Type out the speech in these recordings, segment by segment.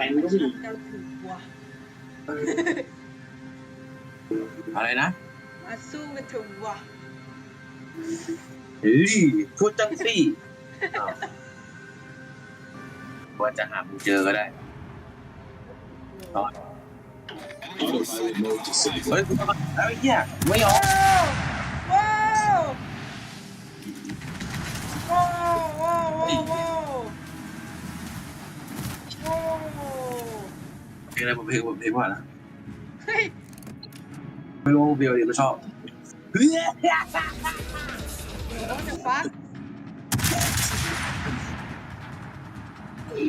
แฟนก็มีเจ้าถือวะอะไรนะมาสู้กันเถอะวะเฮ้ยพูดจังสิอ้าวว่าจะหามึงเจอก็ได้ Autopilot mode disabled. เฮ้ยกูต้องแล้วไอ้เหี้ยไม่ออกว้าวว้ ลงอะไรผมเพลงผมเพลงว่านะเฮ้ยไม่รู้เบลดีก็ชอบเฮ้ยโอ้จะฟักเฮ้ย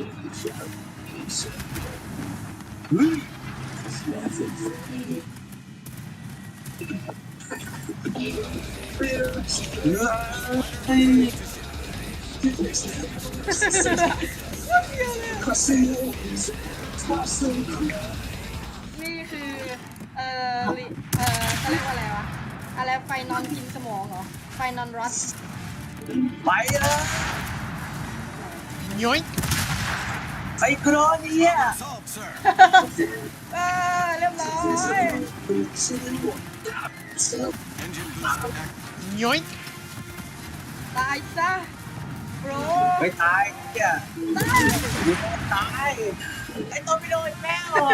เฮ้ย นี่คือ เอ่อลิเอ่อเขาเรียกว่าอะไรวะ อะไรไฟนอนกินสมองเหรอ ไฟนอนรัสไปเลย Yoink! ไซโครเนี่ย Assault, sir. เออเรียบร้อย Engine boost act. Yoink! ตายซะ ไม่ตายเนี่ยตายไอตัวพี่โดนแม่หรอ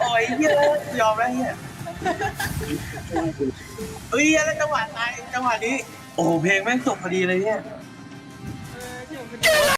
โอ้ยเยอะยอมแล้วเนี่ยเฮ้ยแล้วจังหวะตายจังหวะนี้ โอ้เพลงแม่งจบพอดีเลยเนี่ย